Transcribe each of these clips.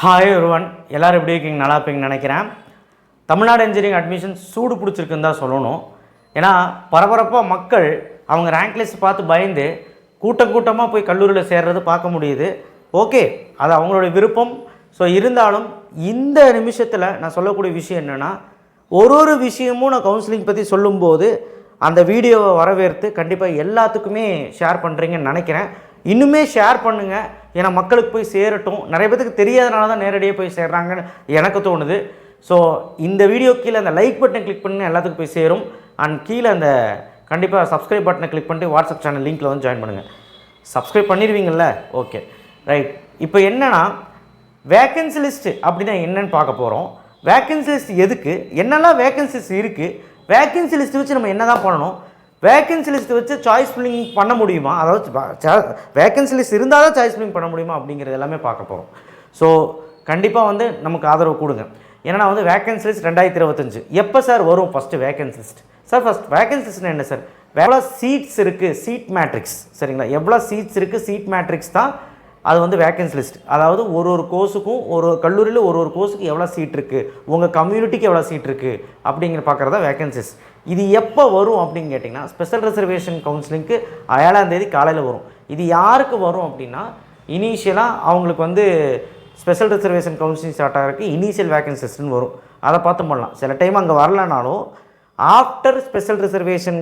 Hi ஒருவன் எல்லோரும் எப்படி இருக்கீங்க? நல்லா இருப்பீங்கன்னு நினைக்கிறேன். தமிழ்நாடு இன்ஜினியரிங் அட்மிஷன் சூடு பிடிச்சிருக்குன்னு தான் சொல்லணும். ஏன்னா பரபரப்பாக மக்கள் அவங்க ரேங்க் லிஸ்ட் பார்த்து பயந்து கூட்டம் கூட்டமாக போய் கல்லூரியில் சேர்றது பார்க்க முடியுது. ஓகே அது அவங்களோட விருப்பம். ஸோ இருந்தாலும் இந்த நிமிஷத்தில் நான் சொல்லக்கூடிய விஷயம் என்னென்னா ஒரு ஒரு விஷயமும் நான் கவுன்சிலிங் பற்றி சொல்லும்போது அந்த வீடியோவை வரவேற்று கண்டிப்பாக எல்லாத்துக்குமே ஷேர் பண்ணுறீங்கன்னு நினைக்கிறேன். இன்னுமே ஷேர் பண்ணுங்கள் ஏன்னா மக்களுக்கு போய் சேரட்டும். நிறைய பேத்துக்கு தெரியாதனால தான் நேரடியாக போய் சேர்றாங்கன்னு எனக்கு தோணுது. ஸோ இந்த வீடியோ கீழே அந்த லைக் பட்டனை கிளிக் பண்ணி எல்லாத்துக்கும் போய் சேரும். அண்ட் கீழே அந்த கண்டிப்பாக சப்ஸ்கிரைப் பட்டனை கிளிக் பண்ணிட்டு வாட்ஸ்அப் சேனல் லிங்க்கில் வந்து ஜாயின் பண்ணுங்கள் சப்ஸ்கிரைப் பண்ணிடுவீங்கள்ல ஓகே ரைட் இப்போ என்னென்னா வேக்கன்சி லிஸ்ட்டு அப்படின்னா என்னன்னு பார்க்க போகிறோம் வேக்கன்சி லிஸ்ட் எதுக்கு? என்னெல்லாம் வேக்கன்சிஸ் இருக்குது வேக்கன்சி லிஸ்ட் வச்சு நம்ம என்ன தான் பண்ணணும்? வேக்கன்சி லிஸ்ட் வச்சு சாய்ஸ் ஃபில்லிங் பண்ண முடியுமா? அதாவது வேக்கன்சி லிஸ்ட் இருந்தால் தான் சாய்ஸ் ஃபில்லிங் பண்ண முடியுமா அப்படிங்கிறது எல்லாமே பார்க்க போகிறோம் ஸோ கண்டிப்பாக வந்து நமக்கு ஆதரவு கொடுங்க. ஏன்னா வந்து வேக்கன்சி லிஸ்ட் ரெண்டாயிரத்தி இருபத்தஞ்சு. எப்போ சார் வரும் first vacancy list sir first vacancy லிஸ்ட்னா என்ன சார் எவ்வளோ சீட்ஸ் இருக்குது சீட் மேட்ரிக்ஸ் சரிங்களா? எவ்வளோ சீட்ஸ் இருக்குது சீட் மேட்ரிக்ஸ் தான் அது வந்து வேக்கன்சி லிஸ்ட் அதாவது ஒரு ஒரு கோர்ஸுக்கும் ஒரு ஒரு கல்லூரியில் ஒரு ஒரு கோர்ஸுக்கு எவ்வளோ சீட் இருக்குது உங்கள் கம்யூனிட்டிக்கு எவ்வளோ சீட் இருக்குது அப்படிங்கிற பார்க்குறதா வேக்கன்சிஸ் இது எப்போ வரும் அப்படின்னு கேட்டிங்கன்னா ஸ்பெஷல் ரிசர்வேஷன் கவுன்சிலிங்க்கு ஏழாம் தேதி காலையில் வரும். இது யாருக்கு வரும் அப்படின்னா இனிஷியலாக அவங்களுக்கு வந்து ஸ்பெஷல் ரிசர்வேஷன் கவுன்சிலிங் ஸ்டார்ட் ஆகிறதுக்கு இனிஷியல் வேகன்சிஸ்ன்னு வரும். அதை பார்த்து பண்ணலாம். சில டைம் அங்கே வரலனாலும் ஆஃப்டர் ஸ்பெஷல் ரிசர்வேஷன்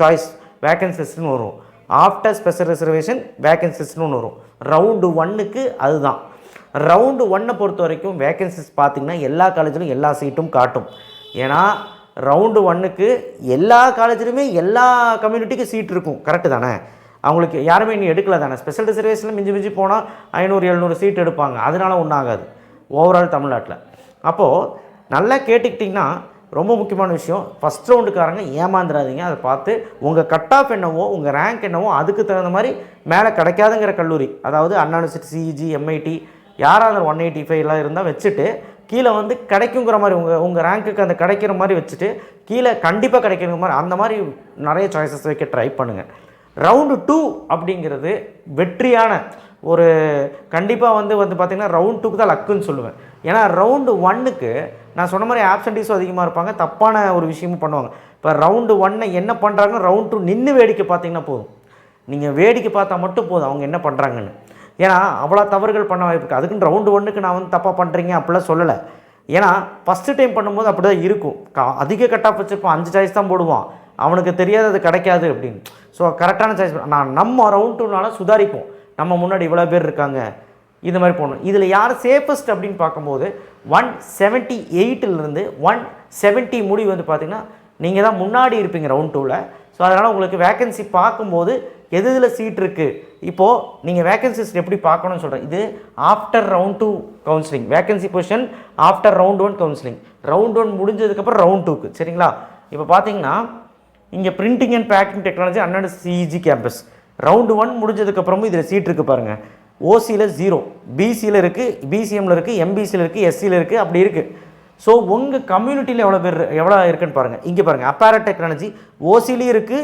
சாய்ஸ் வேகன்சிஸ்ன்னு வரும். ஆஃப்டர் ஸ்பெஷல் ரிசர்வேஷன் வேக்கன்சிஸ்னு ஒன்று வரும். ரவுண்டு ஒன்னுக்கு அதுதான். ரவுண்டு ஒன்னை பொறுத்த வரைக்கும் வேக்கன்சிஸ் பார்த்திங்கன்னா எல்லா காலேஜிலும் எல்லா சீட்டும் காட்டும். ஏன்னா ரவுண்டு ஒன்னுக்கு எல்லா காலேஜிலுமே எல்லா கம்யூனிட்டிக்கும் சீட் இருக்கும். கரெக்டு தானே? அவங்களுக்கு யாருமே நீ எடுக்கல தானே? ஸ்பெஷல் ரிசர்வேஷனில் மிஞ்சி மிஞ்சி போனால் ஐநூறு எழுநூறு சீட் எடுப்பாங்க. அதனால ஒன்றும் ஆகாது. ஓவரால் தமிழ்நாட்டில். அப்போது நல்லா கேட்டுக்கிட்டிங்கன்னா ரொம்ப முக்கியமான விஷயம். ஃபஸ்ட் ரவுண்டுக்காரங்க ஏமாந்துடாதீங்க அதை பார்த்து உங்கள் கட் ஆஃப் என்னவோ உங்கள் ரேங்க் என்னவோ அதுக்கு தகுந்த மாதிரி மேலே கிடைக்காதுங்கிற கல்லூரி அதாவது அண்ணா யூனிவர்சிட்டி சிஇஜி எம்ஐடி யாராவது ஒன் எயிட்டி ஃபைவ்லாம் இருந்தால் வச்சுட்டு கீழே வந்து கிடைக்குங்கிற மாதிரி உங்கள் உங்கள் ரேங்க்குக்கு அந்த கிடைக்கிற மாதிரி வச்சுட்டு கீழே கண்டிப்பாக கிடைக்கிற மாதிரி அந்த மாதிரி நிறைய சாய்ஸஸ் வைக்க ட்ரை பண்ணுங்கள் ரவுண்டு டூ அப்படிங்கிறது வெற்றியான ஒரு கண்டிப்பாக வந்து வந்து பார்த்திங்கன்னா ரவுண்ட் டூக்கு தான் லக்குன்னு சொல்லுவேன். ஏன்னா ரவுண்டு ஒன்னுக்கு நான் சொன்ன மாதிரி ஆப்சன்டீஸும் அதிகமாக இருப்பாங்க தப்பான ஒரு விஷயமும் பண்ணுவாங்க. இப்போ ரவுண்டு ஒன்னை என்ன பண்ணுறாங்கன்னு ரவுண்ட் டூ நின்று வேடிக்கை பார்த்தீங்கன்னா போதும். நீங்கள் வேடிக்கை பார்த்தா மட்டும் போதும் அவங்க என்ன பண்ணுறாங்கன்னு ஏன்னா அவ்வளோ தவறுகள் பண்ண வாய்ப்பு இருக்குது அதுக்குன்னு ரவுண்டு ஒன்றுக்கு நான் வந்து தப்பாக பண்ணுறீங்க அப்படிலாம் சொல்லலை. ஏன்னா ஃபஸ்ட்டு டைம் பண்ணும்போது அப்படி தான் இருக்கும். கா அதிக கட் ஆஃப் வச்சுருப்போம் அஞ்சு சாய்ஸ் தான் போடுவான். அவனுக்கு தெரியாது அது கிடைக்காது அப்படின்னு. ஸோ கரெக்டான சாய்ஸ் நான் நம்ம ரவுண்ட் டூனால சுதாரிப்போம். நம்ம முன்னாடி இவ்வளோ பேர் இருக்காங்க. இது மாதிரி போகணும் இதில் யார் சேஃபஸ்ட் அப்படின்னு பார்க்கும்போது ஒன் செவன்ட்டி எயிட்டிலிருந்து ஒன் செவன்ட்டி முடிவு வந்து பார்த்திங்கன்னா நீங்கள் தான் முன்னாடி இருப்பீங்க ரவுண்ட் டூவில் ஸோ அதனால் உங்களுக்கு வேக்கன்சி பார்க்கும்போது எது இதில் சீட் இருக்குது இப்போது நீங்கள் வேகன்சிஸ் எப்படி பார்க்கணும்னு சொல்கிறேன் இது after round two counselling vacancy position after round one counselling round one முடிஞ்சதுக்கப்புறம் ரவுண்ட் டூக்கு சரிங்களா? இப்போ பார்த்தீங்கன்னா இங்கே பிரிண்டிங் அண்ட் பேக்கிங் டெக்னாலஜி அண்ணன் சிஇஜி கேம்பஸ் ரவுண்டு ஒன் முடிஞ்சதுக்கப்புறமும் இதில் சீட் இருக்குது பாருங்கள் ஓசியில் ஜீரோ பிசியில் இருக்குது பிசிஎம்மில் இருக்குது எம்பிசியில் இருக்குது எஸ்சியில் இருக்குது அப்படி இருக்குது ஸோ உங்கள் கம்யூனிட்டியில் எவ்வளோ பேர் எவ்வளோ இருக்குன்னு பாருங்கள் இங்கே பாருங்கள் அப்பாரட் டெக்னாலஜி ஓசிலையும் இருக்குது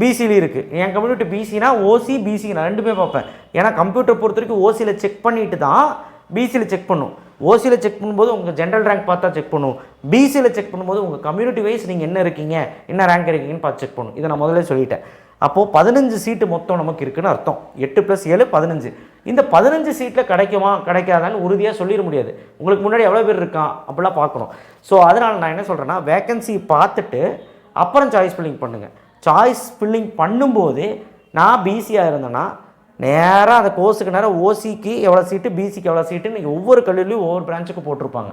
பிசிலையும் இருக்குது என் கம்யூனிட்டி பிசினா ஓசி பிசி நான் ரெண்டுமே பார்ப்பேன். ஏன்னா கம்ப்யூட்டர் பொறுத்த வரைக்கும் ஓசியில் செக் பண்ணிட்டு தான் பிசியில் செக் பண்ணும். ஓசியில் செக் பண்ணும்போது உங்கள் ஜென்ரல் ரேங்க் பார்த்தா செக் பண்ணும். பிசியில் செக் பண்ணும்போது உங்கள் கம்யூனிட்டி வைஸ் நீங்கள் என்ன இருக்கீங்க என்ன ரேங்க் இருக்கீங்கன்னு பார்த்து செக் பண்ணும். இதை நான் முதல்ல சொல்லிட்டேன். அப்போது பதினஞ்சு சீட்டு மொத்தம் நமக்கு இருக்குன்னு அர்த்தம். எட்டு ப்ளஸ் ஏழு பதினஞ்சு. இந்த பதினஞ்சு சீட்டில் கிடைக்குமா கிடைக்காதான்னு உறுதியாக சொல்லிட முடியாது. உங்களுக்கு முன்னாடி எவ்வளோ பேர் இருக்கான் அப்படிலாம் பார்க்கணும். ஸோ அதனால் நான் என்ன சொல்கிறேன்னா வேக்கன்சி பார்த்துட்டு அப்புறம் சாய்ஸ் ஃபில்லிங் பண்ணுங்கள் சாய்ஸ் ஃபில்லிங் பண்ணும்போது நான் பிசியாக இருந்தேன்னா நேராக அந்த கோர்ஸுக்கு நேரம் ஓசிக்கு எவ்வளோ சீட்டு பிசிக்கு எவ்வளோ சீட்டு நீங்கள் ஒவ்வொரு கல்லூரிலையும் ஒவ்வொரு பிரான்ச்சுக்கு போட்டிருப்பாங்க.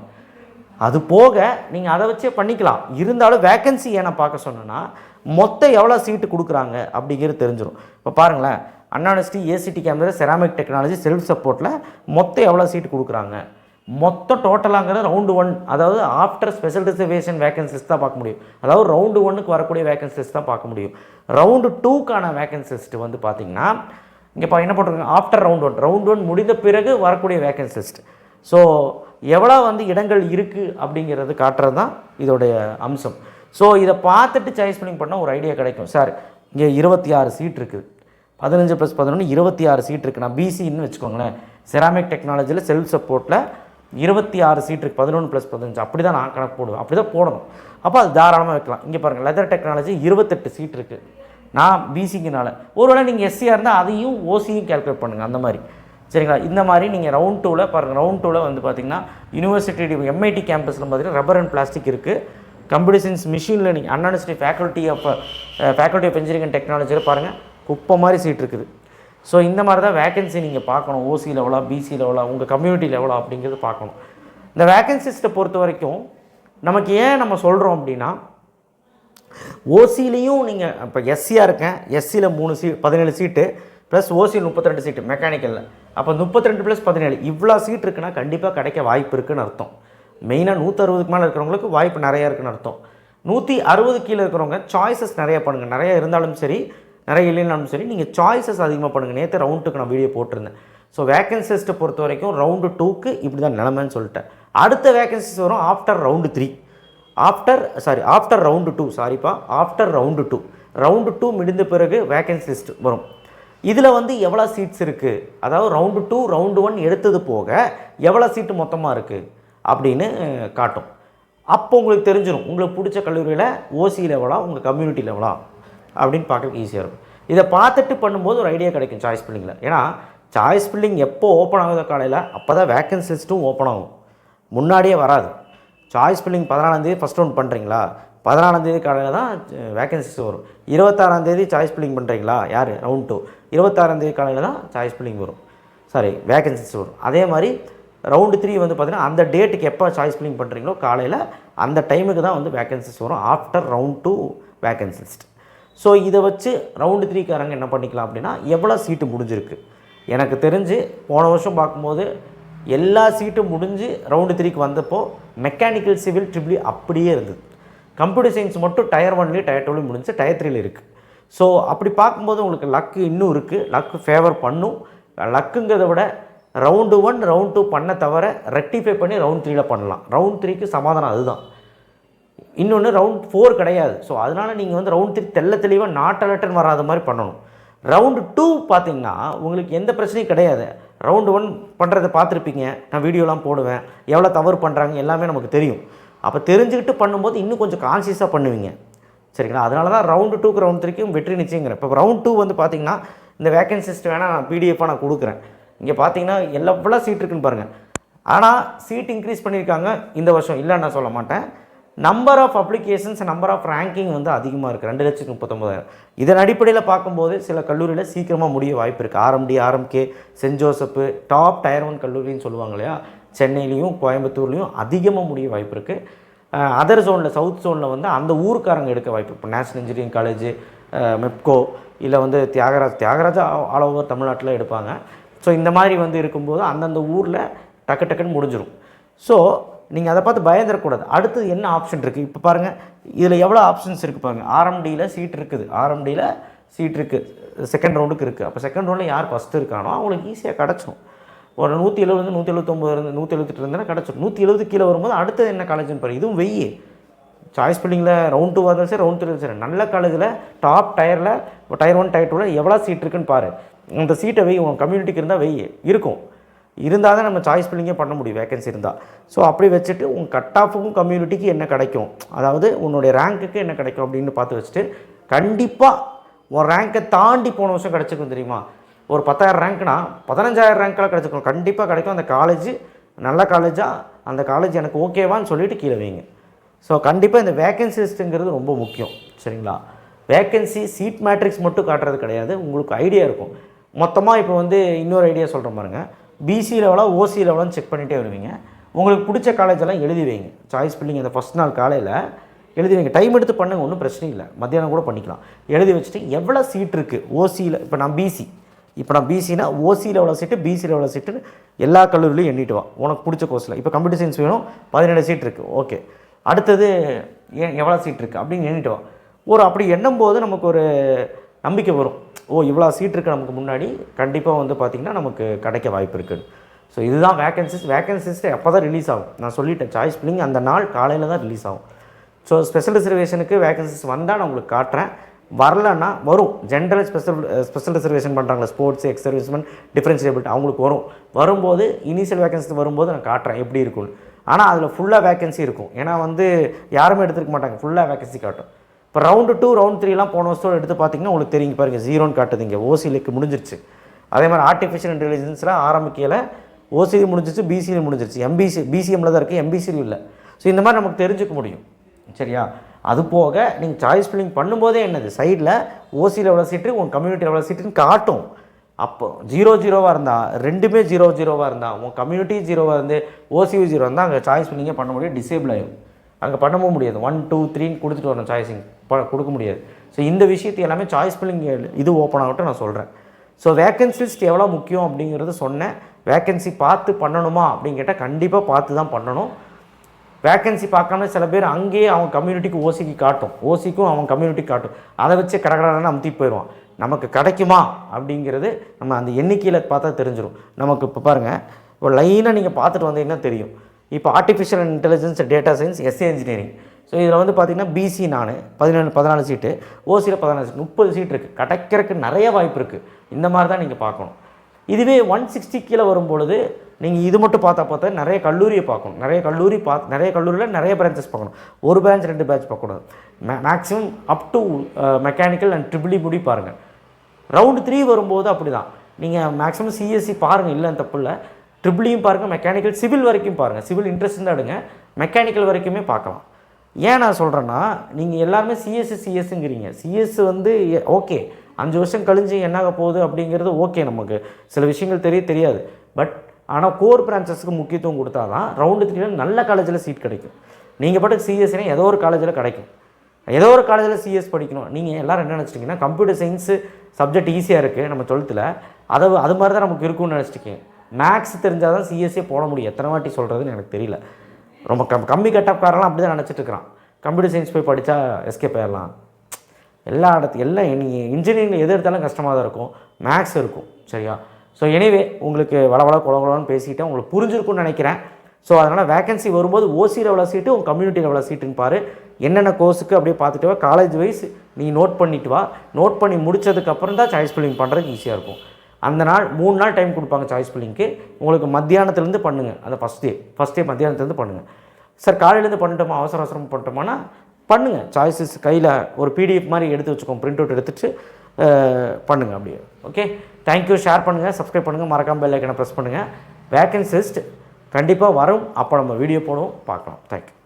அது போக நீங்கள் அதை வச்சே பண்ணிக்கலாம். இருந்தாலும் வேக்கன்சி ஏன்னா பார்க்க சொன்னேன்னா மொத்தம் எவ்வளோ சீட்டு கொடுக்குறாங்க அப்படிங்கிறது தெரிஞ்சிடும் இப்போ பாருங்களேன் அண்ணா ACT camera ceramic technology self சப்போர்ட்டில் மொத்தம் எவ்வளோ சீட்டு கொடுக்குறாங்க? மொத்த டோட்டலாங்கிறது ரவுண்டு ஒன் அதாவது ஆஃப்டர் ஸ்பெஷல் ரிசர்வேஷன் வேகன்சிஸ் தான் பார்க்க முடியும். அதாவது ரவுண்டு ஒன்னுக்கு வரக்கூடிய வேகன்சிஸ் தான் பார்க்க முடியும். ரவுண்டு டூக்கான வேகன்சிஸ்ட் வந்து பார்த்திங்கன்னா இங்கே இப்போ என்ன பண்ணுறாங்க after round one round one முடிந்த பிறகு வரக்கூடிய வேகன்சிஸ்ட் ஸோ எவ்வளோ வந்து இடங்கள் இருக்குது அப்படிங்கிறது காட்டுறது தான் இதோடைய அம்சம். ஸோ இதை பார்த்துட்டு சாய்ஸ் பண்ணி பண்ணால் ஒரு ஐடியா கிடைக்கும். சார் இங்கே இருபத்தி ஆறு சீட் இருக்குது. பதினஞ்சு ப்ளஸ் பதினொன்று இருபத்தி ஆறு சீட் இருக்குது நான் பிசின்னு வச்சுக்கோங்களேன். செராமிக் டெக்னாலஜியில் செல்ஃப் சப்போர்ட்டில் இருபத்தி ஆறு சீட்டுக்கு இருக்குது பதினொன்று ப்ளஸ் பதினஞ்சு. அப்படி தான் நான் கணக்கு போடுவேன். அப்படி தான் போடணும். அப்போ அது தாராளமாக வைக்கலாம். இங்கே பாருங்கள் லெதர் டெக்னாலஜி இருபத்தெட்டு சீட் இருக்குது நான் பிசிங்கனால ஒருவேளை நீங்கள் எஸ்சியாக இருந்தால் அதையும் ஓசியும் கேல்குலேட் பண்ணுங்கள் அந்த மாதிரி. சரிங்களா? இந்த மாதிரி நீங்கள் ரவுண்ட் டூவில் பாருங்கள் ரவுண்ட் டூவில் வந்து பார்த்தீங்கன்னா யூனிவர்சிட்டி எம்ஐடி கேம்பஸில் பார்த்தீங்கன்னா ரப்பர் அண்ட் பிளாஸ்டிக் இருக்குது computer science machine learning Anna faculty of faculty of engineering and டெக்னாலஜியில் பாருங்கள் குப்பை மாதிரி சீட் இருக்குது. ஸோ இந்த மாதிரி தான் வேகன்சி நீங்கள் பார்க்கணும் ஓசி லெவலா பிசி லெவலா உங்கள் கம்யூனிட்டி லெவலாக அப்படிங்கிறது பார்க்கணும். இந்த வேகன்சிஸ்ட்டை பொறுத்த வரைக்கும் நமக்கு ஏன் நம்ம சொல்கிறோம் அப்படின்னா ஓசிலையும் நீங்கள் இப்போ எஸ்சியாக இருக்கேன். எஸ்சியில் மூணு சீ பதினேழு சீட்டு ப்ளஸ் ஓசியில் முப்பத்திரெண்டு சீட்டு மெக்கானிக்கலில் அப்போ முப்பத்திரெண்டு ப்ளஸ் பதினேழு இவ்வளோ சீட் இருக்குன்னா கண்டிப்பாக கிடைக்க வாய்ப்பு இருக்குதுன்னு அர்த்தம். மெயினாக நூற்றறுபதுக்கு மேலே இருக்கிறவங்களுக்கு வாய்ப்பு நிறையா இருக்குதுன்னு அர்த்தம். நூற்றி அறுபது கீழே இருக்கிறவங்க சாய்ஸஸ் நிறைய பண்ணுங்கள் நிறைய இருந்தாலும் சரி நிறைய இல்லைனாலும் சரி நீங்கள் சாய்ஸஸ் அதிகமாக பண்ணுங்கள் நேற்று ரவுண்டுக்கு நான் வீடியோ போட்டிருந்தேன். ஸோ வேகன்சிஸ்ட்டை பொறுத்த வரைக்கும் ரவுண்டு டூக்கு இப்படி தான் நிலமைன்னு சொல்லிட்டேன். அடுத்த வேகன்சிஸ் வரும் after round three after sorry after round two சாரிப்பா after round two round two முடிந்த பிறகு வேகன்சி லிஸ்ட் வரும். இதில் வந்து எவ்வளோ சீட்ஸ் இருக்குது அதாவது ரவுண்டு டூ ரவுண்டு ஒன் எடுத்தது போக எவ்வளோ சீட்டு மொத்தமாக இருக்குது அப்படின்னு காட்டும். அப்போ உங்களுக்கு தெரிஞ்சிடும் உங்களுக்கு பிடிச்ச கல்லூரியில் ஓசி லெவலா உங்கள் கம்யூனிட்டி லெவலா அப்படின்னு பார்க்கறதுக்கு ஈஸியாக இருக்கும். இதை பார்த்துட்டு பண்ணும்போது ஒரு ஐடியா கிடைக்கும் சாய்ஸ் பில்லிங்கில் ஏன்னா சாய்ஸ் பில்லிங் எப்போ ஓப்பன் ஆகுதோ காலையில் அப்போ தான் வேக்கன்சி லிஸ்ட்டும் ஓப்பன் ஆகும். முன்னாடியே வராது. சாய்ஸ் பில்லிங் பதினாலாந்தேதி ஃபஸ்ட் ரவுண்ட் பண்ணுறீங்களா பதினாலாந்தேதி காலையில் தான் வேக்கன்சிஸ் வரும். இருபத்தாறாந்தேதி சாய்ஸ் பில்லிங் பண்ணுறீங்களா யார்? ரவுண்ட் டூ இருபத்தாறாந்தேதி காலையில் தான் சாய்ஸ் பில்லிங் வரும். சாரி வேகன்சிஸ் வரும். அதே மாதிரி ரவுண்டு த்ரீ வந்து பார்த்திங்கன்னா அந்த டேட்டுக்கு எப்போ சாய்ஸ் பில்லிங் பண்ணுறீங்களோ காலையில் அந்த டைமுக்கு தான் வந்து வேக்கன்சிஸ் வரும். After round two vacancy list so இதை வச்சு ரவுண்டு த்ரீக்காரங்க என்ன பண்ணிக்கலாம் அப்படின்னா எவ்வளோ சீட்டு முடிஞ்சிருக்கு? எனக்கு தெரிஞ்சு போன வருஷம் பார்க்கும்போது எல்லா சீட்டும் முடிஞ்சு ரவுண்டு த்ரீக்கு வந்தப்போ மெக்கானிக்கல் சிவில் ட்ரிபிளி அப்படியே இருந்தது. கம்ப்யூட்டர் சயின்ஸ் மட்டும் டயர் ஒன்லேயும் டயர் டூலையும் முடிஞ்சு டயர் த்ரீல இருக்குது ஸோ அப்படி பார்க்கும்போது உங்களுக்கு லக்கு இன்னும் இருக்குது லக்கு ஃபேவர் பண்ணும். லக்குங்கிறத விட ரவுண்டு ஒன் ரவுண்ட் டூ பண்ண தவிர ரெக்டிஃபை பண்ணி ரவுண்ட் த்ரீல பண்ணலாம். ரவுண்ட் த்ரீக்கு சமாதானம் அதுதான். இன்னொன்று ரவுண்ட் ஃபோர் கிடையாது. ஸோ அதனால் நீங்கள் வந்து ரவுண்ட் த்ரீ தெல்ல தெளிவாக நாட் அலர்ட்டன் வராத மாதிரி பண்ணணும். ரவுண்டு டூ பார்த்தீங்கன்னா உங்களுக்கு எந்த பிரச்சனையும் கிடையாது. ரவுண்டு ஒன் பண்ணுறதை பார்த்துருப்பீங்க. நான் வீடியோலாம் போடுவேன். எவ்வளோ தவறு பண்ணுறாங்க எல்லாமே நமக்கு தெரியும். அப்போ தெரிஞ்சுக்கிட்டு பண்ணும்போது இன்னும் கொஞ்சம் கான்சியஸாக பண்ணுவீங்க. சரிங்களா? அதனால தான் ரவுண்டு டூக்கு ரவுண்ட் த்ரீக்கும் வெற்றி நிச்சயங்கிறேன் இப்போ ரவுண்ட் டூ வந்து பார்த்தீங்கன்னா இந்த வேகன்சிஸ்ட் வேணால் நான் பிடிஎஃபாக நான் கொடுக்குறேன். இங்கே பார்த்தீங்கன்னா எவ்வளோ சீட் இருக்குன்னு பாருங்கள் ஆனால் சீட் இன்க்ரீஸ் பண்ணியிருக்காங்க இந்த வருஷம். இல்லைன்னு நான் சொல்ல மாட்டேன். Number of applications number of ranking வந்து அதிகமாக இருக்குது ரெண்டு லட்சத்து முப்பத்தொம்பதாயிரம் இதன் அடிப்படையில் பார்க்கும்போது சில கல்லூரியில் சீக்கிரமாக முடிய வாய்ப்பு இருக்குது RMD RMK saint Joseph top tier one கல்லூரின்னு சொல்லுவாங்க இல்லையா? சென்னையிலையும் கோயம்புத்தூர்லேயும் அதிகமாக முடிய வாய்ப்பு இருக்குது அதர் ஜோனில் சவுத் ஜோனில் வந்து அந்த ஊருக்காரங்க எடுக்க வாய்ப்பு இப்போ நேஷனல் இன்ஜினியரிங் காலேஜ் மெப்கோ இல்லை வந்து தியாகராஜ். தியாகராஜா ஆல் ஓவர் தமிழ்நாட்டில் எடுப்பாங்க. ஸோ இந்த மாதிரி வந்து இருக்கும்போது அந்தந்த ஊரில் டக்கு டக்குன்னு முடிஞ்சிடும் ஸோ நீங்கள் அதை பார்த்து பயந்துடக்கூடாது அடுத்து என்ன ஆப்ஷன் இருக்குது இப்போ பாருங்கள் இதில் எவ்வளோ ஆப்ஷன்ஸ் இருக்குது. பாருங்கள் ஆர்எம்டியில் சீட் இருக்குது ஆர்எம்டியில் சீட் இருக்குது செகண்ட் ரவுண்டுக்கு இருக்குது அப்போ செகண்ட் ரவுண்டில் யார் ஃபஸ்ட்டு இருக்கானோ அவங்களுக்கு ஈஸியாக கிடச்சிரும். ஒரு நூற்றி எழுபது நூற்றி எழுபத்தொம்பது இருந்து நூற்றி எழுபத்தெட்டு இருந்தால் கிடச்சிரும். நூற்றி எழுபது கீழே வரும்போது அடுத்தது என்ன காலேஜ்னு பாரு. இதுவும் வெய்யி. சாய்ஸ் பில்லிங்கில் ரவுண்ட் டூ இருந்தாலும் சரி ரவுண்ட் த்ரீ சரி நல்ல காலேஜில் டாப் டயரில் டயர் ஒன் டயர் டூவில் எவ்வளோ சீட் இருக்குன்னு பாரு. அந்த சீட்டை வெய் உன் கம்யூனிட்டிக்கு இருந்தால் வெய் இருக்கும். இருந்தால் தான் நம்ம சாய்ஸ் பில்லிங்கே பண்ண முடியும் வேகன்சி இருந்தால். ஸோ அப்படி வச்சுட்டு உங்கள் கட் ஆஃபுக்கும் கம்யூனிட்டிக்கு என்ன கிடைக்கும்? அதாவது உன்னுடைய ரேங்க்குக்கு என்ன கிடைக்கும் அப்படின்னு பார்த்து வச்சுட்டு கண்டிப்பாக உன் ரேங்கை தாண்டி போன வருஷம் கிடச்சிக்கும் தெரியுமா? ஒரு பத்தாயிரம் ரேங்க்னா பதினஞ்சாயிரம் ரேங்க்கெலாம் கிடச்சிக்கும் கண்டிப்பாக கிடைக்கும் அந்த காலேஜ் நல்ல காலேஜாக அந்த காலேஜ் எனக்கு ஓகேவான்னு சொல்லிவிட்டு கீழே வைங்க. ஸோ கண்டிப்பாக இந்த வேகன்சி லிஸ்ட்டுங்கிறது ரொம்ப முக்கியம். சரிங்களா? வேகன்சி சீட் மேட்ரிக்ஸ் மட்டும் காட்டுறது கிடையாது. உங்களுக்கு ஐடியா இருக்கும். மொத்தமாக இப்போ வந்து இன்னொரு ஐடியா சொல்கிற பாருங்கள் பிசி லெவலாக ஓசி லெவலான்னு செக் பண்ணிகிட்டே வருவீங்க. உங்களுக்கு பிடிச்ச காலேஜெல்லாம் எழுதி வைங்க. சாய்ஸ் பில்லிங் அந்த ஃபஸ்ட் நாள் காலையில் எழுதி வைங்க. டைம் எடுத்து பண்ணுங்கள் ஒன்றும் பிரச்சனை இல்லை. மத்தியானம் கூட பண்ணிக்கலாம். எழுதி வச்சுட்டு எவ்வளோ சீட் இருக்குது ஓசியில் இப்போ நான் பிசி இப்போ நான் பிசினா ஓசியில் எவ்வளோ சீட்டு பிசியில் எவ்வளோ சீட்டுன்னு எல்லா கல்லூரிலையும் எண்ணிட்டு வா. உனக்கு பிடிச்ச கோர்ஸில் இப்போ கம்ப்யூட்டர் சயின்ஸ் வேணும் பதினேழு சீட் இருக்குது ஓகே அடுத்தது ஏன் எவ்வளோ சீட் இருக்குது அப்படின்னு எண்ணிட்டு வா. ஒரு அப்படி எண்ணும் போது நமக்கு ஒரு நம்பிக்கை வரும். ஓ இவ்வளோ சீட் இருக்குது நமக்கு முன்னாடி. கண்டிப்பாக வந்து பார்த்திங்கன்னா நமக்கு கிடைக்க வாய்ப்பு இருக்குது ஸோ இதுதான் வேகன்சிஸ் வேகன்சிஸ் எப்போ தான் ரிலீஸ் ஆகும்? நான் சொல்லிட்டேன் சாய்ஸ் பிள்ளைங்க அந்த நாள் காலையில் தான் ரிலீஸ் ஆகும். ஸோ ஸ்பெஷல் ரிசர்வேஷனுக்கு வேகன்சிஸ் வந்தால் நான் உங்களுக்கு காட்டுறேன். வரலன்னா வரும். ஜென்ரல் ஸ்பெஷல் ஸ்பெஷல் ரிசர்வேஷன் பண்ணுறாங்களா ஸ்போர்ட்ஸ் எக்ஸ் சர்வீஸ்மென் டிஃப்ரென்ஷியபிலிட்டி அவங்களுக்கு வரும். வரும்போது இனிஷியல் வேகன்சி வரும்போது நான் காட்டுறேன் எப்படி இருக்கும்னு. ஆனால் அதில் ஃபுல்லாக வேகன்சி இருக்கும். ஏன்னா வந்து யாருமே எடுத்துருக்க மாட்டாங்க. ஃபுல்லாக வேகன்சி காட்டும். இப்போ ரவுண்டு டூ ரவுண்ட் த்ரீலாம் போன வருஷம் எடுத்து பார்த்தீங்கன்னா உங்களுக்கு தெரியுங்க பாருங்கள் ஜீரோன்னு காட்டுது இங்கே. ஓசிலிக்கு முடிஞ்சிருச்சு. அதே மாதிரி ஆர்டிஃபிஷியல் இன்டெலிஜென்ஸ்லாம் ஆரம்பிக்கையில் ஓசிலி முடிஞ்சிருச்சு பிசியில் முடிஞ்சிருச்சு. எம்பிசி பிசிஎம்மில் தான் இருக்குது எம்பிசியில் இல்லை. ஸோ இந்த மாதிரி நமக்கு தெரிஞ்சுக்க முடியும். சரியா? அது போக நீங்கள் சாய்ஸ் ஃபில்லிங் பண்ணும்போதே என்னது? சைடில் ஓசியில் எவ்வளோ சீட்டு உன் கம்யூனிட்டி எவ்வளோ சீட்டுன்னு காட்டும். அப்போ ஜீரோ ஜீரோவாக இருந்தால் ரெண்டுமே ஜீரோ ஜீரோவாக இருந்தால் உன் கம்யூனிட்டி ஜீரோவாக இருந்து ஓசியூ ஜீரோ இருந்தால் அங்கே சாய்ஸ் ஃபில்லிங்கே பண்ண முடியும் டிசேபிள் ஆகிடும் அங்கே பண்ணவும் முடியாது. ஒன் டூ த்ரீன்னு கொடுத்துட்டு வரணும் சாய்ஸிங் கொடுக்க முடியாது. ஸோ இந்த விஷயத்தை எல்லாமே சாய்ஸ் பில்லிங் இது ஓப்பன் ஆகட்டும் நான் சொல்கிறேன் ஸோ வேக்கன்சி லிஸ்ட் எவ்வளோ முக்கியம் அப்படிங்கிறத சொன்னேன். வேக்கன்சி பார்த்து பண்ணணுமா அப்படின்னு கேட்டால் கண்டிப்பாக பார்த்து தான் பண்ணணும். வேக்கன்சி பார்க்காம சில பேர் அங்கேயே அவன் கம்யூனிட்டிக்கு ஓசிக்கு காட்டும். ஓசிக்கும் அவன் கம்யூனிட்டிக்கு காட்டும். அதை வச்சு கடகடன்னு அமுத்தி போயிடுவான் நமக்கு கிடைக்குமா அப்படிங்கிறது நம்ம அந்த எண்ணிக்கையில் பார்த்தா தெரிஞ்சிடும் நமக்கு இப்போ பாருங்கள் இப்போ லைனாக நீங்கள் பார்த்துட்டு வந்தீங்கன்னா தெரியும். இப்போ ஆர்டிஃபிஷியல் இன்டெலிஜென்ஸ் டேட்டா சயின்ஸ் எஸ்ஏ இன்ஜினியரிங் ஸோ இதில் வந்து பார்த்தீங்கன்னா பிசி நான் பதினேழு பதினாலு சீட்டு ஓசியில் பதினாலு சீட் முப்பது சீட் இருக்குது கிடைக்கிறதுக்கு நிறைய வாய்ப்பு இருக்குது இந்த மாதிரி தான் நீங்கள் பார்க்கணும். இதுவே ஒன் சிக்ஸ்டி கீழே வரும்பொழுது நீங்கள் இது மட்டும் பார்த்தா பார்த்தா நிறைய கல்லூரியை பார்க்கணும். நிறைய கல்லூரி பார்த்து நிறைய கல்லூரியில் நிறைய பிரான்ச்சஸ் பார்க்கணும். ஒரு பிரான்ச் ரெண்டு பேட்ச் பார்க்கக்கூடாது. மே maximum up to mechanical and triple E முடி பாருங்கள் ரவுண்டு த்ரீ வரும்போது அப்படி தான் நீங்கள் மேக்ஸிமம் சிஎஸ்சி பாருங்கள் இல்லைன்னு தப்பு இல்லை. ட்ரிபிளியும் பாருங்கள் மெக்கானிக்கல் சிவில் வரைக்கும் பாருங்கள் சிவில் இன்ட்ரெஸ்ட் தான் எடுங்க. மெக்கானிக்கல் வரைக்குமே பார்க்கலாம். ஏன் நான் சொல்கிறேன்னா நீங்கள் எல்லாருமே சிஎஸ்சி சிஎஸ்ங்கிறீங்க சிஎஸ் வந்து ஓகே அஞ்சு வருஷம் கழிஞ்சு என்னாக போகுது அப்படிங்கிறது ஓகே நமக்கு. சில விஷயங்கள் தெரிய தெரியாது. பட் ஆனால் கோர் பிரான்ச்சஸ்க்கு முக்கியத்துவம் கொடுத்தா தான் ரவுண்டு த்ரீல நல்ல காலேஜில் சீட் கிடைக்கும். நீங்கள் பாட்டுக்கு சிஎஸ்சினா ஏதோ ஒரு காலேஜில் கிடைக்கும். ஏதோ ஒரு காலேஜில் சிஎஸ் படிக்கணும். நீங்கள் எல்லோரும் என்ன நினச்சிட்டிங்கன்னா கம்ப்யூட்டர் சயின்ஸு சப்ஜெக்ட் ஈஸியாக இருக்குது நம்ம டுவெல்த்தில் அதை அது மாதிரி தான் நமக்கு இருக்கும்னு நினச்சிட்டிங்க. மேக்ஸ் தெரிஞ்சால் தான் சிஎஸ்சியே போட முடியும். எத்தனை வாட்டி சொல்கிறதுன்னு எனக்கு தெரியல. ரொம்ப கம் கம்மி கட்டப்காரெல்லாம் அப்படி தான் நினச்சிட்டு இருக்கிறான். கம்ப்யூட்டர் சயின்ஸ் போய் படித்தா எஸ்கேப் ஆயிடலாம் எல்லா இடத்து எல்லாம் நீங்கள் இன்ஜினியரிங் எது எடுத்தாலும் கஷ்டமாக தான் இருக்கும். மேக்ஸ் இருக்கும். சரியா? ஸோ எனிவே உங்களுக்கு வளவள குளகுளன்னு பேசிக்கிட்டேன் உங்களுக்கு புரிஞ்சிருக்கும்னு நினைக்கிறேன். ஸோ அதனால் வேகன்சி வரும்போது ஓசியில் எவ்வளோ சீட்டு உங்கள் கம்யூனிட்டியில் எவ்வளோ சீட்டுன்னு பாரு. என்னென்ன கோர்ஸுக்கு அப்படியே பார்த்துட்டு வா. காலேஜ் வைஸ் நீ நோட் பண்ணிட்டு வா. நோட் பண்ணி முடித்ததுக்கப்புறம் தான் சாய்ஸ் ஃபில்லிங் பண்ணுறதுக்கு ஈஸியாக இருக்கும். அந்த நாள் மூணு நாள் டைம் கொடுப்பாங்க சாய்ஸ் ஃபில்லிங்க்கு உங்களுக்கு மத்தியானத்துலேருந்து பண்ணுங்கள் அந்த ஃபஸ்ட் டே ஃபஸ்ட் டே மத்தியானத்துலேருந்து பண்ணுங்கள் சார் காலையிலேருந்து பண்ணிட்டோமா? அவசர அவசரம் பண்ணிட்டோமானா பண்ணுங்கள் சாய்ஸஸ் கையில் ஒரு பிடிஎஃப் மாதிரி எடுத்து வச்சுக்கோங்க. பிரிண்ட் அவுட் எடுத்துட்டு பண்ணுங்கள் அப்படியே. ஓகே தேங்க்யூ ஷேர் பண்ணுங்கள் சப்ஸ்கிரைப் பண்ணுங்கள் மறக்காம பெல் ஐக்கனை ப்ரெஸ் பண்ணுங்கள் வேக்கன்சிஸ்ட் கண்டிப்பாக வரும். அப்போ நம்ம வீடியோ போடுவோம். பார்க்கலாம். தேங்க்யூ